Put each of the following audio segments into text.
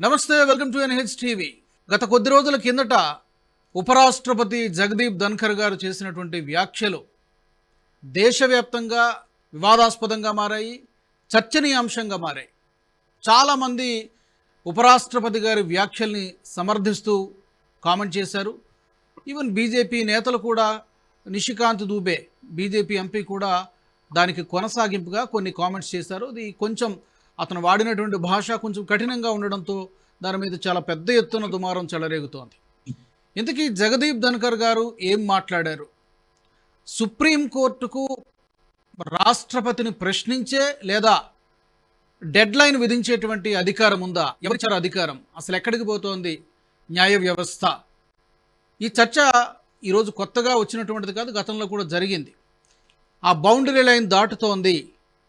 నమస్తే welcome to NH TV. గత కొద్ది రోజుల కిందట ఉపరాష్ట్రపతి జగదీప్ ధన్ఖర్ గారు చేసినటువంటి వ్యాఖ్యలు దేశవ్యాప్తంగా వివాదాస్పదంగా మారాయి చర్చనీయాంశంగా మారాయి. చాలామంది ఉపరాష్ట్రపతి గారి వ్యాఖ్యల్ని సమర్థిస్తూ కామెంట్ చేశారు. ఈవెన్ బీజేపీ నేతలు కూడా నిషికాంత్ దూబే బీజేపీ ఎంపీ కూడా దానికి కొనసాగింపుగా కొన్ని కామెంట్స్ చేశారు. ఇది కొంచెం అతను వాడినటువంటి భాష కొంచెం కఠినంగా ఉండడంతో దాని మీద చాలా పెద్ద ఎత్తున దుమారం చెలరేగుతోంది. ఇంతకీ జగదీప్ ధన్కర్ గారు ఏం మాట్లాడారు? సుప్రీంకోర్టుకు రాష్ట్రపతిని ప్రశ్నించే లేదా డెడ్ లైన్ విధించేటువంటి అధికారం ఉందా? ఎవరిచ్చారు అధికారం? అసలు ఎక్కడికి పోతోంది న్యాయ వ్యవస్థ? ఈ చర్చ ఈరోజు కొత్తగా వచ్చినటువంటిది కాదు గతంలో కూడా జరిగింది. ఆ బౌండరీ లైన్ దాటుతోంది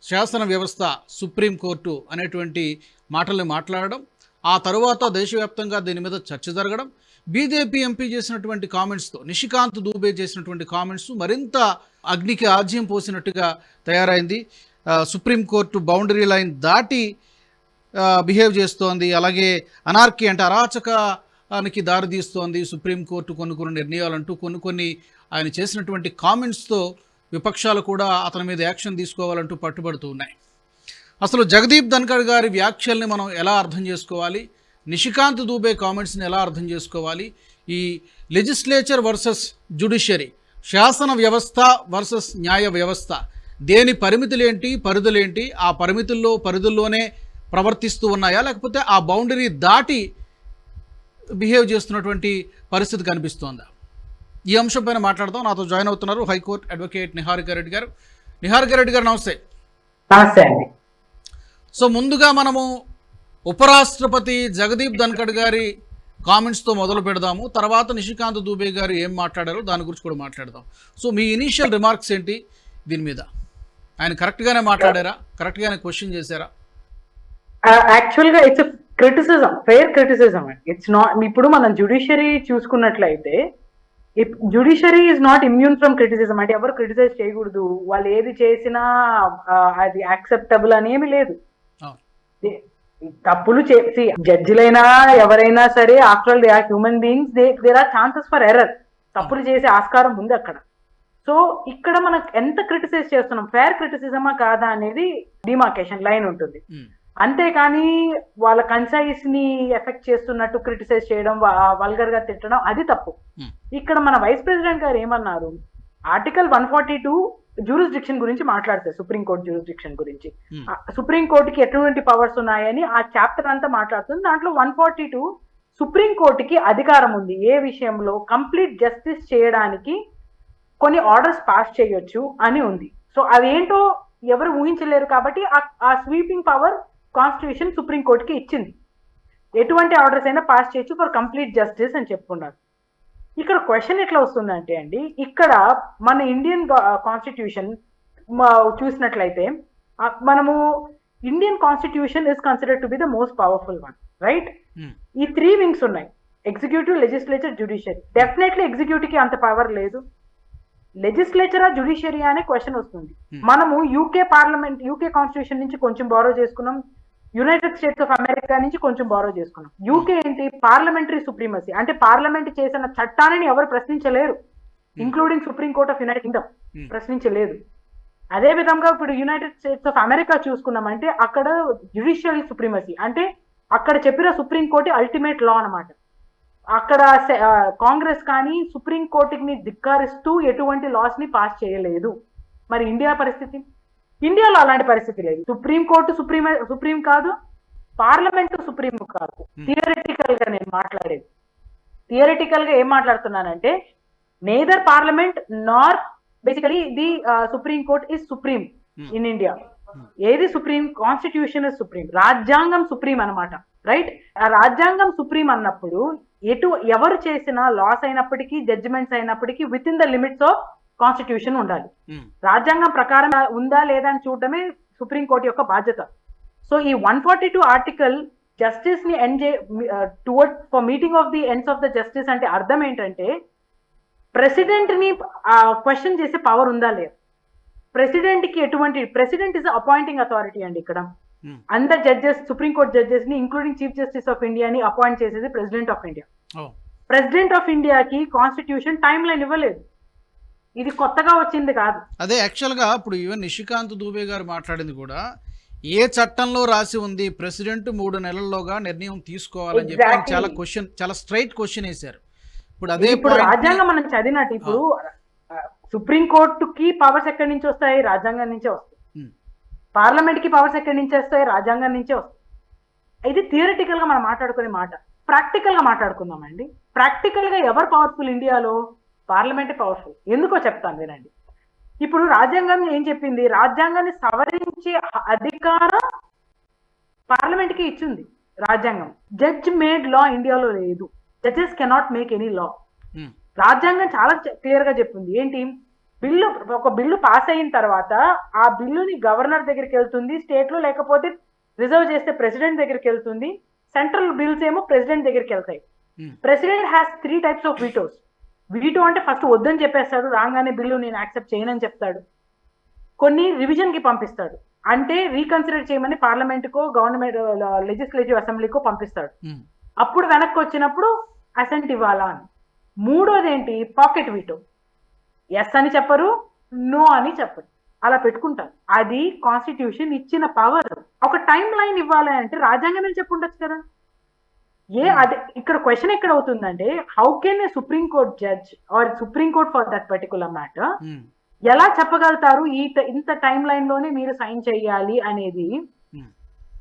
శాసన వ్యవస్థ సుప్రీంకోర్టు అనేటువంటి మాటల్ని మాట్లాడడం. ఆ తరువాత దేశవ్యాప్తంగా దీని మీద చర్చ జరగడం బీజేపీ ఎంపీ చేసినటువంటి కామెంట్స్తో నిషికాంత్ దూబే చేసినటువంటి కామెంట్స్ మరింత అగ్నికి ఆజ్యం పోసినట్టుగా తయారైంది. సుప్రీంకోర్టు బౌండరీ లైన్ దాటి బిహేవ్ చేస్తోంది. అలాగే అనార్కీ అంటే అరాచకానికి దారితీస్తోంది సుప్రీంకోర్టు కొన్ని కొన్ని నిర్ణయాలంటూ కొన్ని కొన్ని ఆయన చేసినటువంటి కామెంట్స్తో విపక్షాలు కూడా అతని మీద యాక్షన్ తీసుకోవాలంటూ పట్టుబడుతూ ఉన్నాయి. అసలు జగదీప్ ధన్కర్ గారి వ్యాఖ్యల్ని మనం ఎలా అర్థం చేసుకోవాలి? నిషికాంత్ దూబే కామెంట్స్ని ఎలా అర్థం చేసుకోవాలి? ఈ లెజిస్లేచర్ వర్సెస్ జుడిషియరీ శాసన వ్యవస్థ వర్సెస్ న్యాయ వ్యవస్థ దేని పరిమితులేంటి పరిధులేంటి ఆ పరిమితుల్లో పరిధుల్లోనే ప్రవర్తిస్తూ ఉన్నాయా? లేకపోతే ఆ బౌండరీ దాటి బిహేవ్ చేస్తున్నటువంటి పరిస్థితి కనిపిస్తోందా? ఈ అంశం పైన మాట్లాడదాం. నాతో జాయిన్ అవుతున్నారు హైకోర్టు అడ్వకేట్ నిహారిక రెడ్డి గారు. నిహారిక రెడ్డి గారు నమస్తే. నమస్తే అండి. సో ముందుగా మనము ఉపరాష్ట్రపతి జగదీప్ ధన్కడ్ గారి కామెంట్స్తో మొదలు పెడదాము. తర్వాత నిశికాంత్ దూబే గారు ఏం మాట్లాడారో దాని గురించి కూడా మాట్లాడదాం. సో మీ ఇనీషియల్ రిమార్క్స్ ఏంటి దీని మీద? ఆయన కరెక్ట్గానే మాట్లాడారా? కరెక్ట్గానే క్వశ్చన్ చేశారా? యాక్చువల్గా it's criticism fair criticism it's not ఇప్పుడు మనం జుడిషియరీ చూసుకున్నట్లయితే judiciary is not immune from criticism అంటే ఎవరు క్రిటిసైజ్ చేయకూడదు. వాళ్ళు ఏది చేసినా uh, అది యాక్సెప్టబుల్ అని ఏమి లేదు. తప్పులు చేసి జడ్జిలైనా ఎవరైనా సరే after all they are human beings they there are chances for error తప్పులు చేసే ఆస్కారం ఉంది అక్కడ. సో ఇక్కడ మనం ఎంత క్రిటిసైజ్ చేస్తున్నాం? ఫేర్ క్రిటిసిజమా కాదా అనేది డిమార్కేషన్ లైన్ ఉంటుంది. ఉమ్, అంతేకాని వాళ్ళ కన్సైస్ని ఎఫెక్ట్ చేస్తున్నట్టు క్రిటిసైజ్ చేయడం వల్గర్గా తిట్టడం అది తప్పు. Hmm. ఇక్కడ మన వైస్ ప్రెసిడెంట్ గారు ఏమన్నారు? Article one forty two jurisdiction గురించి మాట్లాడతారు సుప్రీంకోర్టు జూరిస్డిక్షన్ గురించి. Hmm. సుప్రీంకోర్టుకి ఎటువంటి పవర్స్ ఉన్నాయని ఆ చాప్టర్ అంతా మాట్లాడుతుంది. దాంట్లో వన్ ఫార్టీ టూ సుప్రీంకోర్టుకి అధికారం ఉంది. ఏ విషయంలో? కంప్లీట్ జస్టిస్ చేయడానికి కొన్ని ఆర్డర్స్ పాస్ చేయొచ్చు అని ఉంది. సో అవేంటో ఎవరు ఊహించలేరు కాబట్టి ఆ- స్వీపింగ్ పవర్ కాన్స్టిట్యూషన్ సుప్రీం కోర్టుకి ఇచ్చింది. ఎటువంటి ఆర్డర్స్ అయినా పాస్ చేయొచ్చు ఫర్ కంప్లీట్ జస్టిస్ అని చెప్పుకున్నారు. ఇక్కడ క్వశ్చన్ ఎట్లా వస్తుందంటే అండి ఇక్కడ మన ఇండియన్ కాన్స్టిట్యూషన్ చూసినట్లయితే మనము Indian constitution is considered to be the most powerful one right ఈ త్రీ వింగ్స్ ఉన్నాయి ఎగ్జిక్యూటివ్ లెజిస్లేచర్ జ్యుడిషియరీ డెఫినెట్లీ ఎగ్జిక్యూటివ్కి అంత పవర్ లేదు. లెజిస్లేచరా జ్యుడిషియరీ అనే క్వశ్చన్ వస్తుంది. Hmm. మనము యూకే పార్లమెంట్ యూకే కాన్స్టిట్యూషన్ నుంచి కొంచెం బారో చేసుకున్నాం యునైటెడ్ స్టేట్స్ ఆఫ్ అమెరికా నుంచి కొంచెం బారో చేసుకున్నాం. యూకే ఏంటి? పార్లమెంటరీ సుప్రీమసీ అంటే పార్లమెంట్ చేసిన చట్టాన్ని ఎవరు ప్రశ్నించలేరు. Including supreme court of United Kingdom Hmm. ప్రశ్నించలేదు. అదే విధంగా ఇప్పుడు యునైటెడ్ స్టేట్స్ ఆఫ్ అమెరికా చూసుకున్నామంటే అక్కడ జ్యుడిషియల్ సుప్రీమసీ అంటే అక్కడ చెప్పిన సుప్రీం కోర్టు అల్టిమేట్ లా అన్నమాట. అక్కడ కాంగ్రెస్ కానీ సుప్రీం కోర్టుని ధిక్కరిస్తూ ఎటువంటి లాస్ని పాస్ చేయలేదు. మరి ఇండియా పరిస్థితి? ఇండియాలో అలాంటి పరిస్థితి లేదు. సుప్రీం కోర్టు సుప్రీం సుప్రీం కాదు పార్లమెంట్ సుప్రీం కాదు. థియరిటికల్గా నేను మాట్లాడేది. థియరిటికల్గా ఏం మాట్లాడుతున్నానంటే neither parliament nor basically the supreme court is supreme. In India ఏది సుప్రీం? కాన్స్టిట్యూషన్ ఇస్ సుప్రీం రాజ్యాంగం సుప్రీం అన్నమాట. రైట్ ఆ రాజ్యాంగం సుప్రీం అన్నప్పుడు ఎటు ఎవరు చేసిన లాస్ అయినప్పటికీ జడ్జిమెంట్స్ అయినప్పటికీ within the limits of constitution ఉండాలి. రాజ్యాంగం ప్రకారం ఉందా లేదా అని చూడటమే సుప్రీం కోర్టు యొక్క బాధ్యత. సో ఈ one forty two article జస్టిస్ని end toward for meeting of the ends of the justice అంటే అర్థం ఏంటంటే ప్రెసిడెంట్ని క్వశ్చన్ చేసే పవర్ ఉందా లేదా? ప్రెసిడెంట్కి ఎటువంటి ప్రెసిడెంట్ ఇస్ అపాయింటింగ్ అథారిటీ అండి ఇక్కడ. అందరు జడ్జెస్ సుప్రీం కోర్ట్ జడ్జెస్ని ఇంక్లూడింగ్ చీఫ్ జస్టిస్ ఆఫ్ ఇండియాని అపాయింట్ చేసేది president of India president of ఇండియాకి కాన్స్టిట్యూషన్ టైం లైన్ ఇవ్వలేదు. ఇది కొత్తగా వచ్చింది కాదు. అదే యాక్చువల్గా ఇప్పుడు ఈవెన్ నిషికాంత్ దూబే గారు మాట్లాడింది కూడా ఏ చట్టంలో రాసి ఉంది ప్రెసిడెంట్ మూడు నెలల్లోగా నిర్ణయం తీసుకోవాలని చెప్పి. చాలా క్వశ్చన్ చాలా స్ట్రైట్ క్వశ్చన్ వేశారు. ఇప్పుడు అదే ఇప్పుడు రాజ్యాంగం మనం చదివినట్టు ఇప్పుడు సుప్రీం కోర్టుకి పవర్స్ ఎక్కడి నుంచి వస్తాయి? రాజ్యాంగం నుంచే వస్తాయి. పార్లమెంట్కి పవర్స్ ఎక్కడి నుంచి వస్తాయి? రాజ్యాంగం నుంచే వస్తాయి. ఇది థియరిటికల్గా మనం మాట్లాడుకునే మాట. ప్రాక్టికల్గా మాట్లాడుకుందామండి. ప్రాక్టికల్గా ఎవరు పవర్ఫుల్ ఇండియాలో పార్లమెంట్ పవర్ఫుల్. ఎందుకో చెప్తాను వినండి. ఇప్పుడు రాజ్యాంగం ఏం చెప్పింది? రాజ్యాంగాన్ని సవరించే అధికారం పార్లమెంట్కి ఇచ్చింది రాజ్యాంగం. జడ్జ్ మేడ్ లా ఇండియాలో లేదు. Judges cannot make any law రాజ్యాంగం చాలా క్లియర్గా చెప్పింది. ఏంటి? బిల్లు ఒక బిల్లు పాస్ అయిన తర్వాత ఆ బిల్లుని గవర్నర్ దగ్గరికి వెళ్తుంది స్టేట్లో లేకపోతే రిజర్వ్ చేస్తే ప్రెసిడెంట్ దగ్గరికి వెళ్తుంది సెంట్రల్ బిల్స్ ఏమో ప్రెసిడెంట్ దగ్గరికి వెళ్తాయి. ఉమ్, president has three types of vetoes. Veto అంటే ఫస్ట్ వద్దని చెప్పేస్తాడు రాగానే బిల్లు నేను యాక్సెప్ట్ చేయనని చెప్తాడు. కొన్ని రివిజన్కి పంపిస్తాడు. అంటే రీకన్సిడర్ చేయమని పార్లమెంట్ కో గవర్నమెంట్ లెజిస్లేటివ్ అసెంబ్లీకో పంపిస్తాడు. అప్పుడు వెనక్కి వచ్చినప్పుడు అసెంట్ ఇవ్వాలా అని. మూడోది ఏంటి పాకెట్ వీటో. ఎస్ అని చెప్పరు నో అని చెప్పరు. అలా పెట్టుకుంటారు. అది కాన్స్టిట్యూషన్ ఇచ్చిన పవర్. ఒక టైం లైన్ ఇవ్వాలి అంటే రాజ్యాంగం చెప్పి ఉండొచ్చు కదా. ఏ అదే ఇక్కడ క్వశ్చన్ ఎక్కడ అవుతుందంటే how can a supreme court judge or supreme court for that particular matter ఎలా చెప్పగలుగుతారు? ఈ ఇంత టైం లైన్లోనే మీరు సైన్ చేయాలి అనేది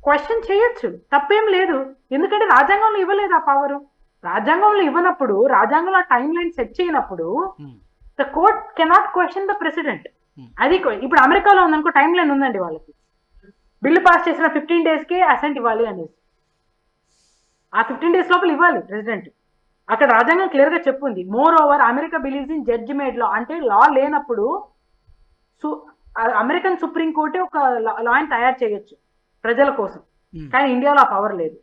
క్వశ్చన్ చేయొచ్చు. తప్పేం లేదు. ఎందుకంటే రాజ్యాంగంలో ఇవ్వలేదు ఆ పవర్ రాజ్యాంగంలో ఇవ్వనప్పుడు రాజ్యాంగంలో టైం లైన్ సెట్ చేయనప్పుడు the court cannot question the president Hmm. అది ఇప్పుడు అమెరికాలో ఉందనుకో టైం లైన్ ఉందండి వాళ్ళకి. బిల్లు పాస్ చేసిన ఫిఫ్టీన్ డేస్కి అసెంట్ ఇవ్వాలి అనేసి. ఆ ఫిఫ్టీన్ డేస్ లోపల ఇవ్వాలి ప్రెసిడెంట్ అక్కడ రాజ్యాంగం క్లియర్గా చెప్పుంది. Moreover America believes in జడ్జిమెంట్లో అంటే లా లేనప్పుడు సు అమెరికన్ సుప్రీం కోర్టే ఒక లాని తయారు చేయొచ్చు ప్రజల కోసం. ఉమ్, కానీ ఇండియాలో ఆ పవర్ లేదు.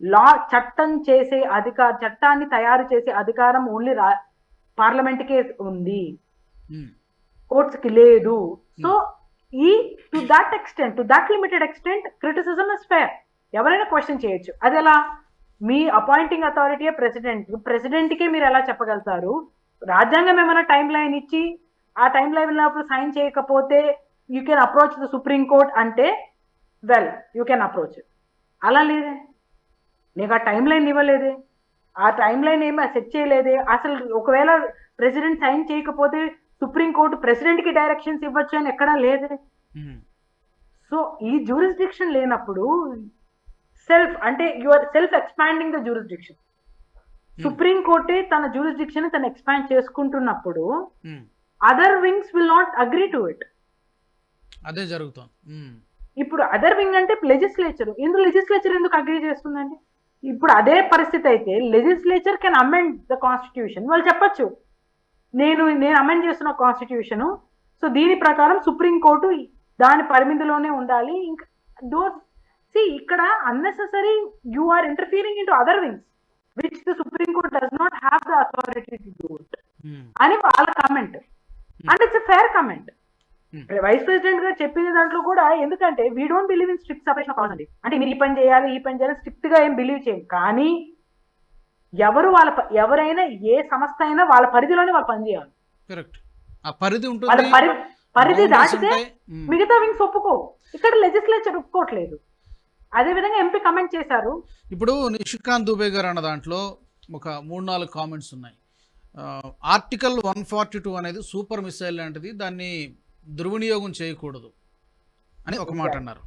లా చట్టం చేసే అధికార చట్టాన్ని తయారు చేసే అధికారం ఓన్లీ రా పార్లమెంట్కే ఉంది. ఉమ్, కోర్ట్స్కి లేదు. సో ఈ to that extent to that limited extent criticism is fair ఎవరైనా క్వశ్చన్ చేయొచ్చు. అది ఎలా? మీ అపాయింటింగ్ అథారిటీయే ప్రెసిడెంట్ ప్రెసిడెంట్ కే మీరు ఎలా చెప్పగలుగుతారు? రాజ్యాంగం ఏమైనా టైం లైన్ ఇచ్చి ఆ టైం లైన్ లోపల సైన్ చేయకపోతే you can approach the supreme court అంటే వెల్ యూ కెన్ అప్రోచ్ అలా లేదే. నీకు ఆ టైం లైన్ ఇవ్వలేదే. ఆ టైం లైన్ ఏమీ సెట్ చేయలేదే. అసలు ఒకవేళ ప్రెసిడెంట్ సైన్ చేయకపోతే సుప్రీం కోర్టు ప్రెసిడెంట్కి డైరెక్షన్స్ ఇవ్వచ్చు అని ఎక్కడా లేదే. సో ఈ జ్యూరిస్డిక్షన్ లేనప్పుడు సెల్ఫ్ అంటే yourself expanding the jurisdiction supreme కోర్టే తన జ్యూరిస్డిక్షన్ తను ఎక్స్పాండ్ చేసుకుంటున్నప్పుడు other wings will not agree to it అదే జరుగుతుంది. ఉమ్, ఇప్పుడు అదర్ వింగ్ అంటే లెజిస్లేచర్ ఇందులో లెజిస్లేచర్ ఎందుకు అగ్రీ చేస్తుందండి? ఇప్పుడు అదే పరిస్థితి అయితే legislature can amend the constitution వాళ్ళు చెప్పొచ్చు. నేను నేను అమెండ్ చేస్తున్న కాన్స్టిట్యూషన్ సో దీని ప్రకారం సుప్రీం కోర్టు దాని పరిమితిలోనే ఉండాలి. ఇంకా దోస్ సి ఇక్కడ unnecessary you are interfering in other wings which the supreme court does not have the authority to do it అని వాళ్ళ comment and it's fair comment Hmm. Vice president గారు చెప్పిన దాంట్లో కూడా ఎందుకంటే we don't believe in strict separation of అండి. అంటే మీరు ఈ పని చేయాలి ఈ పని చేయాలి స్ట్రిక్ట్గా ఏం బిలీవ్ చేయం. కానీ ఎవరు వాళ్ళ ఎవరైనా ఏ సంస్థ అయినా వాళ్ళ పరిధిలోనే వాళ్ళు పని చేయాలి. కరెక్ట్ ఆ పరిధి ఉంటుంది. పరి పరిధి దాటితే. ఉమ్, మిగతా వింగ్స్ ఒప్పుకో ఇక్కడ లెజిస్లేచర్ ఒప్పుకోవట్లేదు. అదే విధంగా ఎంపీ కమెంట్ చేశారు. ఇప్పుడు నిషికాంత్ దుబే గారు అన్న దాంట్లో ఒక మూడు నాలుగు కామెంట్స్ ఉన్నాయి. ఆర్టికల్ వన్ ఫార్టీ టూ అనేది సూపర్ మిసైల్ లాంటిది దాన్ని దుర్వినియోగం చేయకూడదు అని ఒక మాట అన్నారు.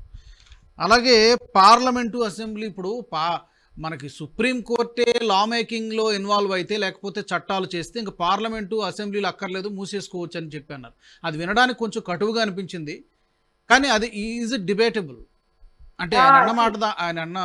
అలాగే పార్లమెంటు అసెంబ్లీ ఇప్పుడు పా మనకి సుప్రీం కోర్టే లా మేకింగ్లో ఇన్వాల్వ్ అయితే లేకపోతే చట్టాలు చేస్తే ఇంకా పార్లమెంటు అసెంబ్లీలు అక్కర్లేదు మూసేసుకోవచ్చు అని చెప్పి అన్నారు. అది వినడానికి కొంచెం కటువుగా అనిపించింది. కానీ అది ఈజ్ డిబేటబుల్ అంటే ఆయన అన్న మాట దా- ఆయన అన్న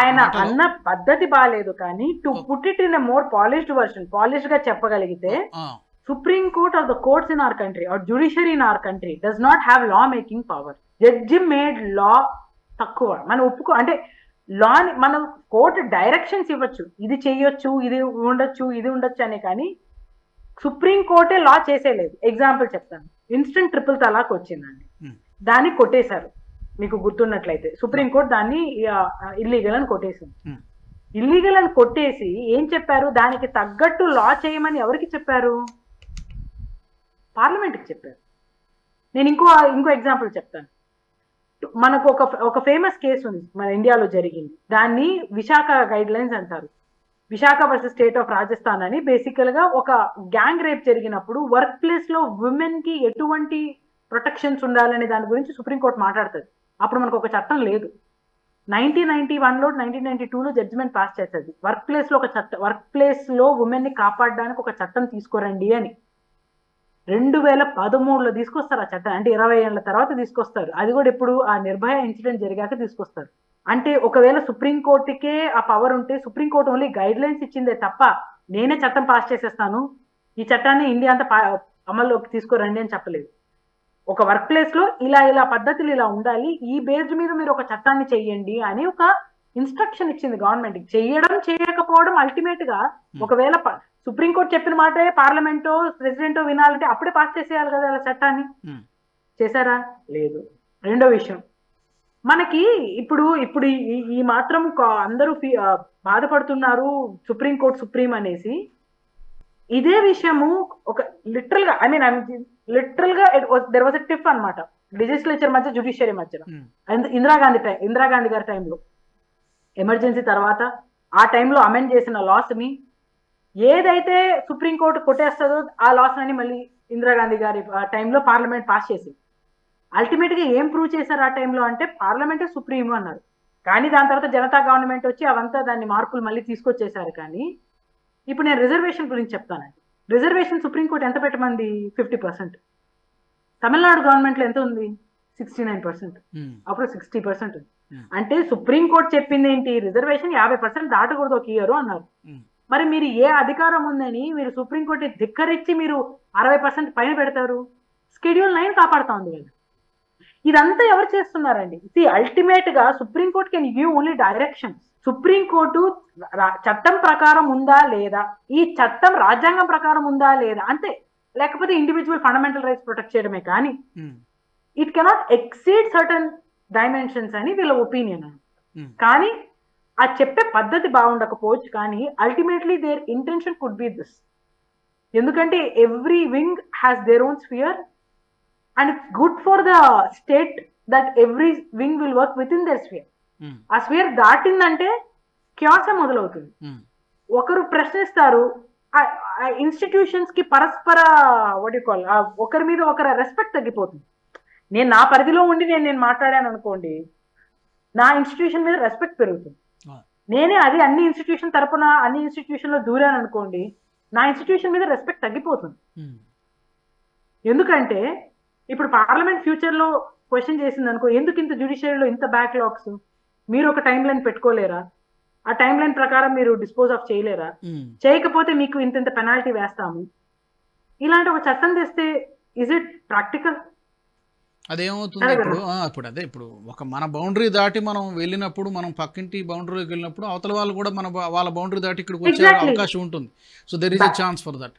ఆయన అన్న పద్ధతి బాగాలేదు కానీ to. Put it in more polished version పాలిష్డ్గా చెప్పగలిగితే ఆ, Supreme Court or the courts in our country or judiciary in our country does not have law making power. Judge made law తక్కువ. మనం ఒప్పుకో అంటే లా మనం కోర్టు డైరెక్షన్స్ ఇవ్వచ్చు. ఇది చేయొచ్చు ఇది ఉండొచ్చు ఇది ఉండొచ్చు అనే కానీ సుప్రీం కోర్టే లా చేసేలేదు. ఎగ్జాంపుల్ చెప్తాను. ఇన్స్టెంట్ ట్రిపుల్ తలాక్ వచ్చిందండి. దాన్ని కొట్టేశారు. మీకు గుర్తున్నట్లయితే. సుప్రీంకోర్టు దాన్ని ఇల్లీగల్ అని కొట్టేసింది. ఇల్లీగల్ అని కొట్టేసి ఏం చెప్పారు? దానికి తగ్గట్టు లా చేయమని ఎవరికి చెప్పారు? పార్లమెంట్కి చెప్పారు. నేను ఇంకో ఇంకో ఎగ్జాంపుల్ చెప్తాను. మనకు ఒక ఒక ఫేమస్ కేసు ఉంది మన ఇండియాలో జరిగింది. దాన్ని విశాఖ గైడ్ లైన్స్ అంటారు. Vishaka versus state of Rajasthan అని బేసికల్గా ఒక గ్యాంగ్ రేప్ జరిగినప్పుడు వర్క్ ప్లేస్లో ఉమెన్కి ఎటువంటి ప్రొటెక్షన్స్ ఉండాలనే దాని గురించి సుప్రీంకోర్టు మాట్లాడుతుంది. అప్పుడు మనకు ఒక చట్టం లేదు. నైన్టీన్ నైన్టీ వన్లో నైన్టీన్ నైన్టీ టూ లో జడ్జిమెంట్ పాస్ చేస్తుంది వర్క్ ప్లేస్లో ఒక చట్టం వర్క్ ప్లేస్లో ఉమెన్ని కాపాడడానికి ఒక చట్టం తీసుకురండి అని. రెండు వేల పదమూడులో తీసుకొస్తారు ఆ చట్టం. అంటే ఇరవై ఏళ్ళ తర్వాత తీసుకొస్తారు. అది కూడా ఇప్పుడు ఆ నిర్భయ ఇన్సిడెంట్ జరిగాక తీసుకొస్తారు. అంటే ఒకవేళ సుప్రీంకోర్టుకే ఆ పవర్ ఉంటే సుప్రీంకోర్టు ఓన్లీ గైడ్ లైన్స్ ఇచ్చిందే తప్ప నేనే చట్టం పాస్ చేసేస్తాను. ఈ చట్టాన్ని ఇండియా అంతా పా- అమల్లోకి తీసుకురండి అని చెప్పలేదు. ఒక వర్క్ ప్లేస్లో ఇలా ఇలా పద్ధతులు ఇలా ఉండాలి. ఈ బేస్ మీద మీరు ఒక చట్టాన్ని చెయ్యండి అని ఒక ఇన్స్ట్రక్షన్ ఇచ్చింది గవర్నమెంట్ చెయ్యడం చేయకపోవడం అల్టిమేట్గా ఒకవేళ సుప్రీంకోర్టు చెప్పిన మాటే పార్లమెంటో ప్రెసిడెంటో వినాలంటే అప్పుడే పాస్ చేసేయాలి కదా అలా చట్టాన్ని. చేశారా? లేదు. రెండో విషయం. మనకి ఇప్పుడు ఇప్పుడు ఈ- మాత్రం అందరూ బాధపడుతున్నారు సుప్రీంకోర్టు సుప్రీం అనేసి. ఇదే విషయము ఒక లిటరల్గా ఐ మీన్ లిటరల్గా దెర్ వాజ్ టిఫ్ అనమాట లెజిస్లేచర్ మధ్య జుడిషియరీ మధ్య Hmm. ఇందిరాగాంధీ టైం ఇందిరాగాంధీ గారి టైంలో. ఎమర్జెన్సీ తర్వాత ఆ టైంలో అమెండ్ చేసిన లాస్ని ఏదైతే సుప్రీంకోర్టు కొట్టేస్తుందో ఆ లాస్ అని మళ్ళీ ఇందిరాగాంధీ గారి ఆ టైంలో పార్లమెంట్ పాస్ చేసింది. అల్టిమేట్గా ఏం ప్రూవ్ చేశారు ఆ టైంలో అంటే పార్లమెంటే సుప్రీం అన్నారు. కానీ దాని తర్వాత జనతా గవర్నమెంట్ వచ్చి అవంతా దాన్ని మార్పులు మళ్ళీ తీసుకొచ్చేసారు కానీ ఇప్పుడు నేను రిజర్వేషన్ గురించి చెప్తానండి రిజర్వేషన్ సుప్రీంకోర్టు ఎంత పెట్టమంది? ఫిఫ్టీ పర్సెంట్ తమిళనాడు గవర్నమెంట్లో ఎంత ఉంది? సిక్స్టీ నైన్ పర్సెంట్ అప్పుడు సిక్స్టీ పర్సెంట్ ఉంది. Hmm. అంటే సుప్రీం కోర్టు చెప్పింది ఏంటి? రిజర్వేషన్ యాభై పర్సెంట్ దాటకూడదు ఒక ఇయర్ అన్నారు. ఉమ్, మరి మీరు ఏ అధికారం ఉందని మీరు సుప్రీం కోర్టు ధిక్కరించి మీరు అరవై పర్సెంట్ పైన పెడతారు? స్కెడ్యూల్ నైన్ కాపాడుతా ఉంది కదా. ఇదంతా ఎవరు చేస్తున్నారండి? ఇది అల్టిమేట్గా supreme court can give only direction supreme court రా- చట్టం ప్రకారం ఉందా లేదా? ఈ చట్టం రాజ్యాంగం ప్రకారం ఉందా లేదా? అంతే. లేకపోతే ఇండివిజువల్ ఫండమెంటల్ రైట్స్ ప్రొటెక్ట్ చేయడమే కానీ it cannot exceed certain dimensions అని వీళ్ళ ఒపీనియన్ కానీ ఆ చెప్పే పద్ధతి బాగుండకపోవచ్చు కానీ ultimately their intention could be this ఎందుకంటే every wing has their own sphere and it's good for the state that every wing will work within their sphere ఆ స్పియర్ దాటిందంటే క్యాసే మొదలవుతుంది. ఒకరు ప్రశ్నిస్తారు ఇన్స్టిట్యూషన్స్కి పరస్పర కాల్ ఒకరి మీద ఒకరి రెస్పెక్ట్ తగ్గిపోతుంది. నేను నా పరిధిలో ఉండి నేను నేను మాట్లాడాను అనుకోండి నా ఇన్స్టిట్యూషన్ మీద రెస్పెక్ట్ పెరుగుతుంది. నేనే అది అన్ని ఇన్స్టిట్యూషన్ తరపున అన్ని ఇన్స్టిట్యూషన్లో దూరాను అనుకోండి నా ఇన్స్టిట్యూషన్ మీద రెస్పెక్ట్ తగ్గిపోతుంది. ఎందుకంటే ఇప్పుడు పార్లమెంట్ ఫ్యూచర్లో క్వశ్చన్ చేసింది అనుకో ఎందుకు ఇంత జ్యుడిషియరీలో ఇంత బ్యాక్లాగ్స్ మీరు ఒక టైం లైన్ పెట్టుకోలేరా? ఆ టైం లైన్ ప్రకారం మీరు డిస్పోజ్ ఆఫ్ చేయలేరా. చేయకపోతే మీకు ఇంత ఇంత పెనాల్టీ వేస్తాము. ఇలాంటి ఒక చట్టం తెస్తే ఇజ్ ఇట్ ప్రాక్టికల్ అదేమవుతుంది అదే ఇప్పుడు? ఇప్పుడు అదే ఇప్పుడు ఒక మన బౌండరీ దాటి మనం వెళ్ళినప్పుడు మనం పక్కింటి బౌండరీకి వెళ్ళినప్పుడు అవతల వాళ్ళు కూడా మన వాళ్ళ బౌండరీ దాటి ఇక్కడికి వచ్చే. అవకాశం ఉంటుంది. So there is a chance for that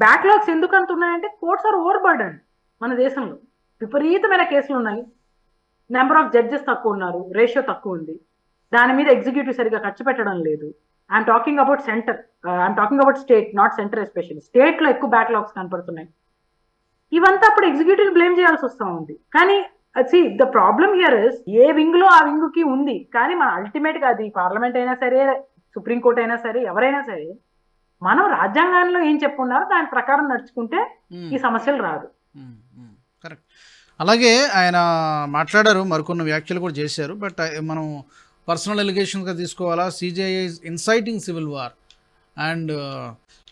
backlogs ఎందుకు అంత ఉన్నాయంటే కోర్ట్స్ ఆర్ ఓవర్ బర్డన్ మన దేశంలో. విపరీతమైన కేసులు ఉన్నాయి. నెంబర్ ఆఫ్ జడ్జెస్ తక్కువ ఉన్నారు రేషియో తక్కువ ఉంది. దాని మీద ఎగ్జిక్యూటివ్ సరిగా ఖర్చు పెట్టడం లేదు. I'm talking about centre I'm talking about state not centre especially స్టేట్లో ఎక్కువ బ్యాక్లాగ్స్ కనపడుతున్నాయి. ఇవంతా అప్పుడు ఎగ్జిక్యూటివ్ బ్లేమ్ చేయాల్సి వస్తా ఉంది. కానీ see the problem here is a వింగ్లో ఆ వింగ్కి ఉంది. కానీ మన అల్టిమేట్గా అది పార్లమెంట్ అయినా సరే సుప్రీంకోర్టు అయినా సరే ఎవరైనా సరే మనం రాజ్యాంగంలో ఏం చెప్పున్నారో దాని ప్రకారం నడుచుకుంటే ఈ సమస్యలు రాదు. కరెక్ట్ అలాగే ఆయన మాట్లాడారు మరికొన్ని వ్యాఖ్యలు కూడా చేశారు బట్ మనం పర్సనల్ ఎలిగేషన్గా తీసుకోవాలా? CJI inciting civil war. And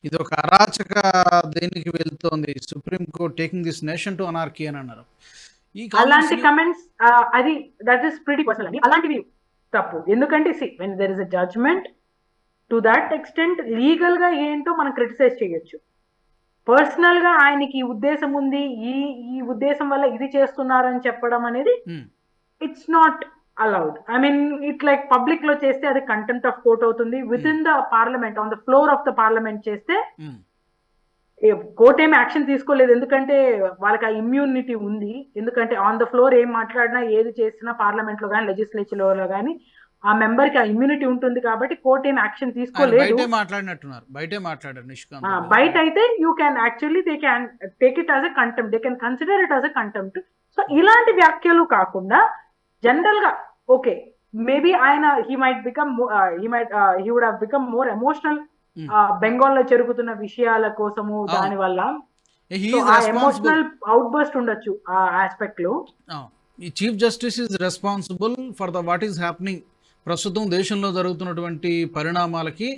ఇది ఒక అరాచక దేనికి వెళ్తోంది? Supreme court taking this nation to anarchy అని అన్నారు. అలాంటి కమెంట్స్ అది దట్ ఈస్ ప్రిటీ పర్సనల్ అండి అలాంటివి తప్పు. ఎందుకంటే see when there is a judgment to that extent లీగల్గా ఏంటో మనం క్రిటిసైజ్ చేయొచ్చు. పర్సనల్గా ఆయనకి ఈ ఉద్దేశం ఉంది ఈ ఈ ఉద్దేశం వల్ల ఇది చేస్తున్నారని చెప్పడం అనేది. It's not allowed I mean it like పబ్లిక్లో చేస్తే అది కంటెంప్ట్ ఆఫ్ కోర్ట్ అవుతుంది. Within the parliament on the floor of the parliament చేస్తే. కోర్ట్ ఏమి యాక్షన్ తీసుకోలేదు. ఎందుకంటే వాళ్ళకి ఆ ఇమ్యూనిటీ ఉంది. ఎందుకంటే ఆన్ ద ఫ్లోర్ ఏం మాట్లాడినా ఏది చేసినా పార్లమెంట్లో కానీ లెజిస్లేచర్లో కానీ ఆ మెంబర్కి ఆ ఇమ్యూనిటీ ఉంటుంది కాబట్టి కోర్ట్ ఏం యాక్షన్ తీసుకోలేదు బయటే మాట్లాడినట్టున్నారు బయటే మాట్లాడారు నిష్కాంత్. బయట అయితే you can actually they can take it as a contempt they can consider it as a contempt so ఇలాంటి వ్యాఖ్యలు కాకుండా జనరల్గా ఓకే మేబీ ఆయన he might become he might he would have become more emotional Hmm. బెంగాల్లో జరుగుతున్న విషయాల కోసము. దాని వల్ల. ఎమోషనల్ అవుట్ బర్స్ట్ ఉండొచ్చు ఆ ఆస్పెక్ట్లో chief justice is responsible for the what is happening ప్రస్తుతం దేశంలో జరుగుతున్నటువంటి పరిణామాలకి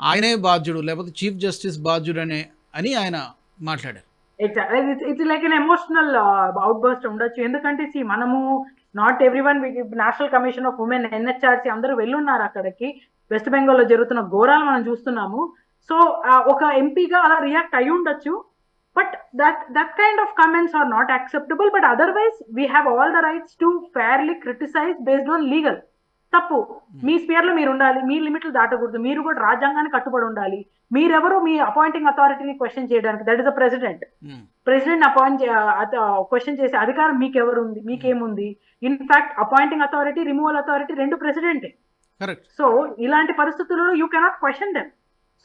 ఆయనే బాధ్యుడు లేకపోతే చీఫ్ జస్టిస్ బాధ్యుడు అనే అని ఆయన మాట్లాడారు. It's like an emotional outburst ఉండొచ్చు. ఎందుకంటే సి మనము not every one national commission of women NHRC అందరూ వెళ్ళున్నారు అక్కడికి. వెస్ట్ బెంగాల్లో జరుగుతున్న ఘోరాలు మనం చూస్తున్నాము. సో ఒక ఎంపీగా అలా రియాక్ట్ అయి ఉండొచ్చు. But that that kind of comments are not acceptable but otherwise we have all the rights to fairly criticise based on legal తప్పు. మీ స్పియర్లో మీరు ఉండాలి మీ లిమిట్లు దాటకూడదు మీరు కూడా రాజ్యాంగానికి కట్టుబడి ఉండాలి. మీరెవరు మీ అపాయింటింగ్ అథారిటీని క్వశ్చన్ చేయడానికి that is a president. President appoint question చేసే అధికారం మీకెవరు ఉంది మీకేముంది in fact appointing authority removal authority రెండు ప్రెసిడెంటే సో ఇలాంటి పరిస్థితుల్లో you cannot question them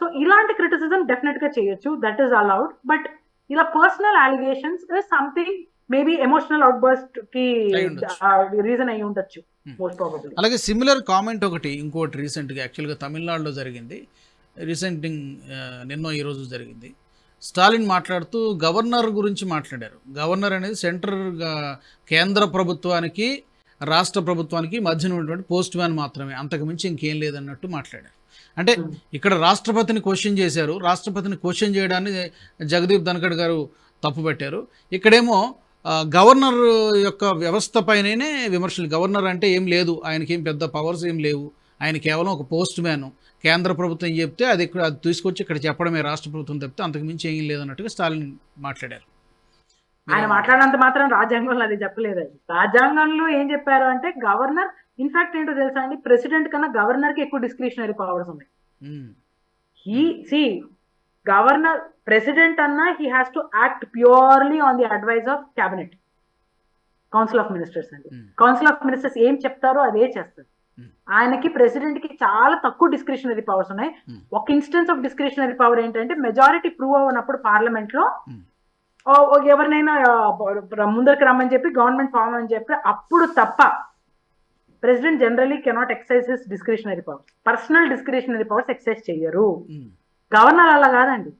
so ఇలాంటి క్రిటిసిజం డెఫినెట్గా చేయొచ్చు దట్ ఈస్ అలౌడ్ బట్ ఇలా personal allegations something maybe emotional out బర్స్ట్కి. Reason అయి ఉండొచ్చు Hmm. మోస్ట్ ప్రాబబ్లీ అలాగే సిమిలర్ కామెంట్ ఒకటి ఇంకోటి రీసెంట్గా యాక్చువల్గా తమిళనాడులో జరిగింది. రీసెంట్ నిన్నో ఈరోజు జరిగింది. స్టాలిన్ మాట్లాడుతూ గవర్నర్ గురించి మాట్లాడారు. గవర్నర్ అనేది సెంటర్ కేంద్ర ప్రభుత్వానికి రాష్ట్ర ప్రభుత్వానికి మధ్యన ఉన్నటువంటి పోస్ట్ మ్యాన్ మాత్రమే. అంతకు మించి ఇంకేం లేదన్నట్టు మాట్లాడారు. అంటే Hmm. ఇక్కడ రాష్ట్రపతిని క్వశ్చన్ చేశారు. రాష్ట్రపతిని క్వశ్చన్ చేయడాన్ని జగదీప్ ధన్కడ్ గారు తప్పుపెట్టారు. ఇక్కడేమో ఆ, గవర్నర్ యొక్క వ్యవస్థ పైననే విమర్శలు. గవర్నర్ అంటే ఏం లేదు. ఆయనకి ఏం పెద్ద పవర్స్ ఏం లేవు. ఆయన కేవలం ఒక పోస్ట్ మ్యాన్ కేంద్ర ప్రభుత్వం చెప్తే అది ఇక్కడ అది తీసుకొచ్చి ఇక్కడ చెప్పడమే. రాష్ట్ర ప్రభుత్వం తప్పితే అంతకు మించి ఏం లేదన్నట్టుగా స్టాలిన్ మాట్లాడారు. ఆయన మాట్లాడినంత మాత్రం రాజ్యాంగంలో అది చెప్పలేదండి. రాజ్యాంగంలో ఏం చెప్పారు అంటే గవర్నర్ ఇన్ఫాక్ట్ ఏంటో తెలుసా అండి? ప్రెసిడెంట్ కన్నా గవర్నర్కి ఎక్కువ డిస్క్రిషనరీ పవర్స్ ఉన్నాయి. సి గవర్నర్ ప్రెసిడెంట్ అన్నా he has to act purely on the advice of cabinet council of ministers అండి. కౌన్సిల్ ఆఫ్ మినిస్టర్స్ ఏం చెప్తారో అదే చేస్తారు. Hmm. ఆయనకి ప్రెసిడెంట్కి చాలా తక్కువ డిస్క్రిషనరీ పవర్స్ ఉన్నాయి. Hmm. ఒక ఇన్స్టెన్స్ ఆఫ్ డిస్క్రిషనరీ పవర్ ఏంటంటే మెజారిటీ ప్రూవ్ అవ్వనప్పుడు పార్లమెంట్లో Hmm. ఎవరినైనా ముందరికి రమ్మని చెప్పి గవర్నమెంట్ ఫామ్ అని చెప్పి అప్పుడు తప్ప president generally cannot exercise his discretionary powers personal discretionary powers exercise చెయ్యరు ఉమ్, గవర్నర్ అలా కాదండి.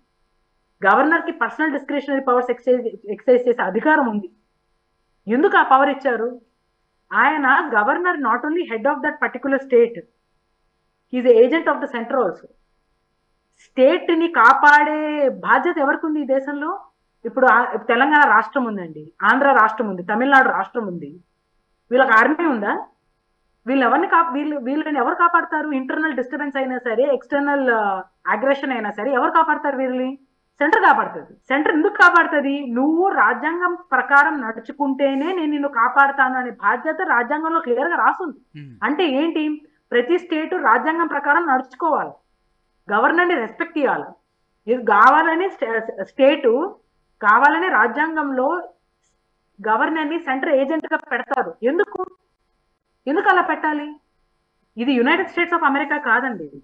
గవర్నర్కి personal discretionary powers exercise exercise చేసే అధికారం ఉంది. ఎందుకు ఆ పవర్ ఇచ్చారు? ఆయన governor not only head of that particular state is agent of the centre also స్టేట్ని కాపాడే బాధ్యత ఎవరికి ఉంది ఈ దేశంలో? ఇప్పుడు తెలంగాణ రాష్ట్రం ఉందండి. ఆంధ్ర రాష్ట్రం ఉంది. తమిళనాడు రాష్ట్రం ఉంది. వీళ్ళకి ఆర్మీ ఉందా? వీళ్ళు ఎవరిని కా వీళ్ళు వీళ్ళని ఎవరు కాపాడతారు? ఇంటర్నల్ డిస్టర్బెన్స్ అయినా సరే ఎక్స్టర్నల్ అగ్రెషన్ అయినా సరే ఎవరు కాపాడతారు వీళ్ళని? సెంటర్ కాపాడుతుంది. సెంటర్ ఎందుకు కాపాడుతుంది? నువ్వు రాజ్యాంగం ప్రకారం నడుచుకుంటేనే నేను నిన్ను కాపాడుతాను అనే బాధ్యత రాజ్యాంగంలో క్లియర్గా రాసుంది అంటే ఏంటి? ప్రతి స్టేట్ రాజ్యాంగం ప్రకారం నడుచుకోవాలి. గవర్నర్ని రెస్పెక్ట్ ఇవ్వాలి ఇది కావాలని స్టేటు కావాలని రాజ్యాంగంలో గవర్నర్ని సెంటర్ ఏజెంట్గా పెడతారు. ఎందుకు? ఎందుకు అలా పెట్టాలి? ఇది యునైటెడ్ స్టేట్స్ ఆఫ్ అమెరికా కాదండి. ఇది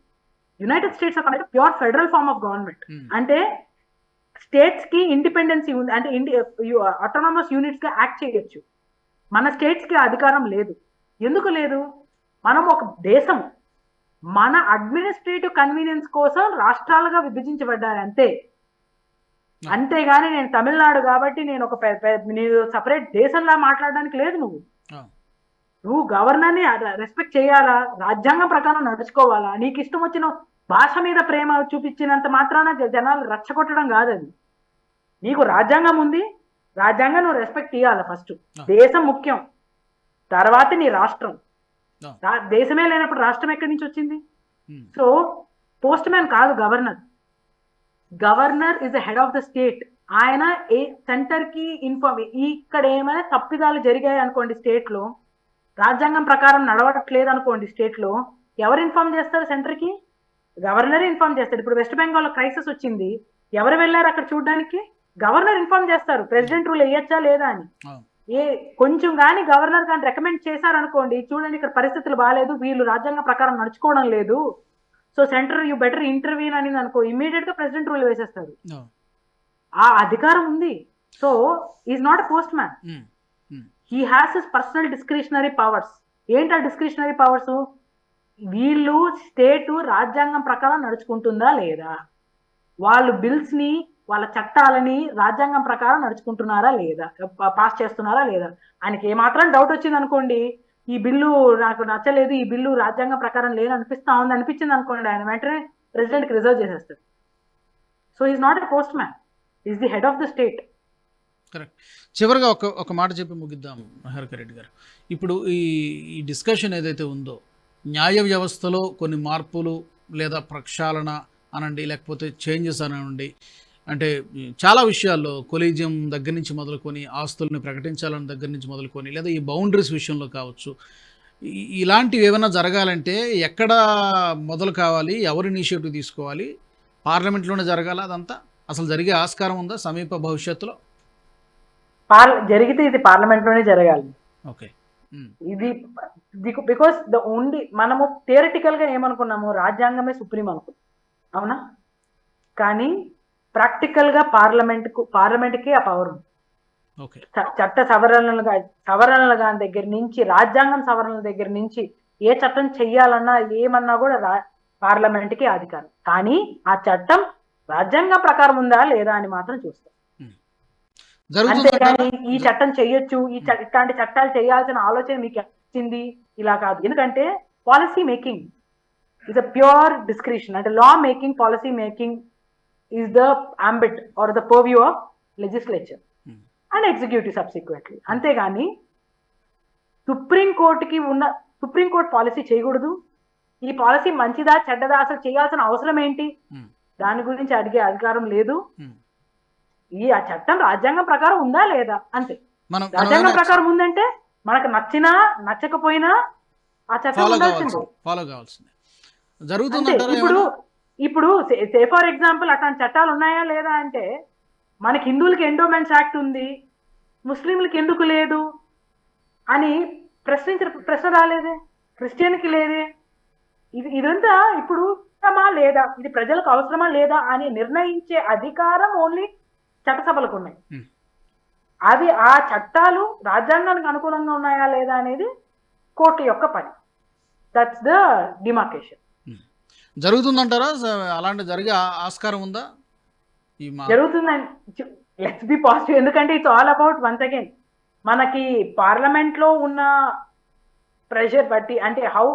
United States of America pure federal form of government. అంటే స్టేట్స్కి ఇండిపెండెన్సీ ఉంది. అంటే అటానమస్ యూనిట్స్గా యాక్ట్ చేయొచ్చు. మన స్టేట్స్కి అధికారం లేదు. ఎందుకు లేదు? మనం ఒక దేశం. మన అడ్మినిస్ట్రేటివ్ కన్వీనియన్స్ కోసం రాష్ట్రాలుగా విభజించబడ్డారు అంతే. అంతేగాని నేను తమిళనాడు కాబట్టి నేను ఒక నేను సపరేట్ దేశంలా మాట్లాడడానికి లేదు నువ్వు. నువ్వు గవర్నర్ని రెస్పెక్ట్ చేయాలా? రాజ్యాంగం ప్రకారం నడుచుకోవాలా? నీకు ఇష్టం వచ్చిన భాష మీద ప్రేమ చూపించినంత మాత్రాన జనాలు రచ్చగొట్టడం కాదు అది నీకు రాజ్యాంగం ఉంది రాజ్యాంగం నువ్వు రెస్పెక్ట్ ఇవ్వాలి ఫస్ట్ దేశం ముఖ్యం. తర్వాత నీ రాష్ట్రం. దేశమే లేనప్పుడు రాష్ట్రం ఎక్కడి నుంచి వచ్చింది? సో పోస్ట్ మ్యాన్ కాదు governor governor is the head of the state ఆయన ఏ సెంటర్కి ఇన్ఫార్మ్ ఇక్కడ ఏమైనా తప్పిదాలు జరిగాయి అనుకోండి స్టేట్లో రాజ్యాంగం ప్రకారం నడవట్లేదు అనుకోండి స్టేట్లో ఎవరు ఇన్ఫార్మ్ చేస్తారు సెంటర్కి? గవర్నర్ ఇన్ఫార్మ్ చేస్తాడు. ఇప్పుడు వెస్ట్ బెంగాల్లో క్రైసిస్ వచ్చింది. ఎవరు వెళ్ళారు అక్కడ చూడడానికి? గవర్నర్ ఇన్ఫార్మ్ చేస్తారు. ప్రెసిడెంట్ రూల్ వేయచ్చా లేదా అని. ఏ కొంచెం కానీ గవర్నర్ కానీ రికమెండ్ చేశారనుకోండి చూడండి ఇక్కడ పరిస్థితులు బాగాలేదు వీళ్ళు రాజ్యాంగ ప్రకారం నడుచుకోవడం లేదు. So centre you better intervene అని అనుకో ఇమీడియట్గా ప్రెసిడెంట్ రూల్ వేసేస్తారు. ఆ. అధికారం ఉంది. So is not postman. He has his personal discretionary powers. ఏంటి ఆ డిస్క్రిషనరీ పవర్స్? వీళ్ళు స్టేటు రాజ్యాంగం ప్రకారం నడుచుకుంటుందా లేదా? వాళ్ళు బిల్స్ని వాళ్ళ చట్టాలని రాజ్యాంగం ప్రకారం నడుచుకుంటున్నారా లేదా? పాస్ చేస్తున్నారా లేదా? ఆయనకి ఏమాత్రం డౌట్ వచ్చింది అనుకోండి ఈ బిల్లు నాకు నచ్చలేదు ఈ బిల్లు రాజ్యాంగం ప్రకారం లేదు అనిపిస్తా ఉంది అనిపించింది అనుకోండి ఆయన వెంటనే ప్రెసిడెంట్కి రిజర్వ్ చేసేస్తారు so is not a postman is the head of the state correct చివరిగా ఒక ఒక మాట చెప్పి ముగిద్దాం హరిక రెడ్డి గారు. ఇప్పుడు ఈ ఈ డిస్కషన్ ఏదైతే ఉందో న్యాయ వ్యవస్థలో కొన్ని మార్పులు లేదా ప్రక్షాళన అనండి లేకపోతే చేంజెస్ అనండి. అంటే చాలా విషయాల్లో కొలీజియం దగ్గర నుంచి మొదలుకొని ఆస్తుల్ని ప్రకటించాలని దగ్గర నుంచి మొదలుకొని లేదా ఈ బౌండరీస్ విషయంలో కావచ్చు. ఇలాంటివి ఏమైనా జరగాలంటే ఎక్కడ మొదలు కావాలి ఎవరు ఇనిషియేటివ్ తీసుకోవాలి పార్లమెంట్లోనే జరగాల అదంతా? అసలు జరిగే ఆస్కారం ఉందా సమీప భవిష్యత్తులో? పార్ జరిగితే ఇది పార్లమెంట్లోనే జరగాలి. ఓకే. ఇది బికాస్ ద ఓన్లీ మనము థియరిటికల్గా ఏమనుకున్నాము రాజ్యాంగమే సుప్రీం అనుకున్నాం అవునా? కానీ ప్రాక్టికల్గా పార్లమెంట్కు పార్లమెంట్కి ఆ పవర్ ఉంది. చట్ట సవరణలుగా సవరణలుగా దగ్గర నుంచి రాజ్యాంగం సవరణల దగ్గర నుంచి ఏ చట్టం చెయ్యాలన్నా ఏమన్నా కూడా రా పార్లమెంట్కి అధికారం. కానీ ఆ చట్టం రాజ్యాంగ ప్రకారం ఉందా లేదా అని మాత్రం చూస్తాం. అంతేగాని ఈ చట్టం చెయ్యొచ్చు ఈ ఇట్లాంటి చట్టాలు చేయాల్సిన ఆలోచన మీకు వచ్చింది ఇలా కాదు. ఎందుకంటే policy making is a pure description అంటే law making policy making is the ambit or the purview of legislature Hmm. And executive subsequently అంతేగాని సుప్రీం కోర్టుకి ఉన్న సుప్రీం కోర్టు పాలసీ చేయకూడదు. ఈ పాలసీ మంచిదా చెడ్డదా అసలు చేయాల్సిన అవసరం ఏంటి? Hmm. దాని గురించి అడిగే అధికారం లేదు. ఉమ్. ఈ ఆ చట్టం రాజ్యాంగం ప్రకారం ఉందా లేదా? అంతే. రాజ్యాంగం ప్రకారం ఉందంటే మనకు నచ్చినా నచ్చకపోయినా ఆ చట్టం ఫాలో ఉండాల్సిందే. కావాల్సింది. ఫాలో కావాల్సింది. అంతే. జరుగుతుందంటారా ఇప్పుడు? ఇప్పుడు సే ఫర్ ఎగ్జాంపుల్ అట్లాంటి చట్టాలు ఉన్నాయా లేదా అంటే మనకి హిందువులకి ఎండోమెంట్స్ యాక్ట్ ఉంది ముస్లింలకి ఎందుకు లేదు అని ప్రశ్నించిన ప్రశ్న రాలేదే? క్రిస్టియన్కి లేదే? ఇది ఇదంతా ఇప్పుడు అవసరమా లేదా? ఇది ప్రజలకు అవసరమా లేదా అని నిర్ణయించే అధికారం ఓన్లీ చట్టసభలకు ఉన్నాయి. అది ఆ చట్టాలు రాజ్యాంగానికి అనుకూలంగా ఉన్నాయా లేదా అనేది కోర్టు యొక్క పని. దట్స్ ద డిమార్కేషన్ జరుగుతుందంటారా? అలాంటి జరిగే ఆస్కారం ఉందా? జరుగుతుందని లెట్స్ బి పాజిటివ్ ఎందుకంటే it's all about once again మనకి పార్లమెంట్లో ఉన్న ప్రెషర్ బట్టి అంటే హౌ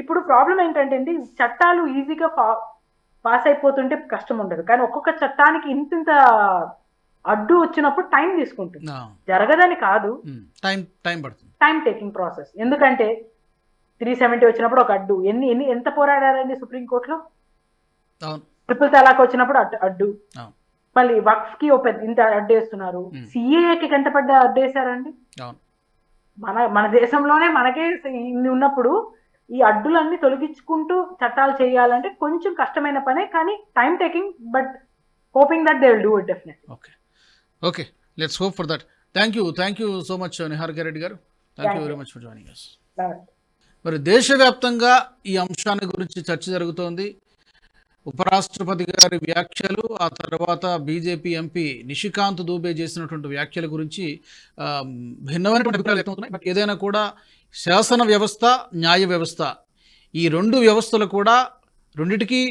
ఇప్పుడు ప్రాబ్లం ఏంటంటే అండి, చట్టాలు ఈజీగా పాస్ అయిపోతుంటే కష్టం ఉండదు. కానీ ఒక్కొక్క చట్టానికి ఇంత ఇంత అడ్డు వచ్చినప్పుడు టైం తీసుకుంటుంది. జరగదని కాదు. టైం టైం పడుతుంది. టైం టేకింగ్ ప్రాసెస్ ఎందుకంటే త్రీ సెవెంటీ వచ్చినప్పుడు ఒక అడ్డు. ఎన్ని ఎన్ని ఎంత పోరాడారండి సుప్రీంకోర్టులో? ట్రిపుల్ తలాక్ వచ్చినప్పుడు అడ్డు మళ్ళీ వక్ఫ్కి పెద్ద ఇంత అడ్డేస్తున్నారు. సిఏకి ఎంత పడ్డ అడ్డేశారండి మన మన దేశంలోనే మనకే ఇన్ని ఉన్నప్పుడు ఈ అడ్డులన్నీ తొలగించుకుంటూ చట్టాలు చేయాలంటే కొంచెం కష్టమైన పనే కానీ time taking but hoping that they will do it definite okay let's hope for that thank you thank you so much Niharika Reddy గారు. Thank you very much for joining us మరి దేశవ్యాప్తంగా ఈ అంశాన్ని గురించి చర్చ జరుగుతోంది. ఉపరాష్ట్రపతి గారి వ్యాఖ్యలు ఆ తర్వాత బీజేపీ ఎంపీ నిషికాంత్ దూబే చేసినటువంటి వ్యాఖ్యల గురించి భిన్నమైనటువంటి అభిప్రాయాలు వ్యక్తమవుతున్నాయి బట్ ఏదైనా కూడా శాసన వ్యవస్థ న్యాయ వ్యవస్థ ఈ రెండు వ్యవస్థలు కూడా రెండిటికి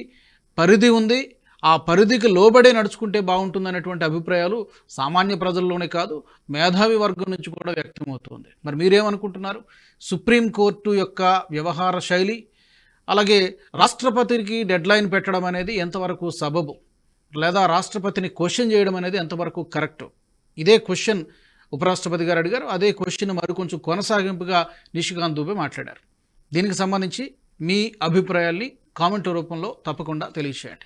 పరిధి ఉంది. ఆ పరిధికి లోబడే నడుచుకుంటే బాగుంటుందనేటువంటి అభిప్రాయాలు సామాన్య ప్రజల్లోనే కాదు మేధావి వర్గం నుంచి కూడా వ్యక్తమవుతుంది. మరి మీరేమనుకుంటున్నారు? సుప్రీంకోర్టు యొక్క వ్యవహార శైలి అలాగే రాష్ట్రపతికి డెడ్ లైన్ పెట్టడం అనేది ఎంతవరకు సబబు లేదా రాష్ట్రపతిని క్వశ్చన్ చేయడం అనేది ఎంతవరకు కరెక్ట్? ఇదే క్వశ్చన్ ఉపరాష్ట్రపతి గారు అడిగారు. అదే క్వశ్చన్ మరికొంచెం కొనసాగింపుగా నిషికాంత్ దూబే మాట్లాడారు. దీనికి సంబంధించి మీ అభిప్రాయాల్ని కామెంట్ రూపంలో తప్పకుండా తెలియచేయండి.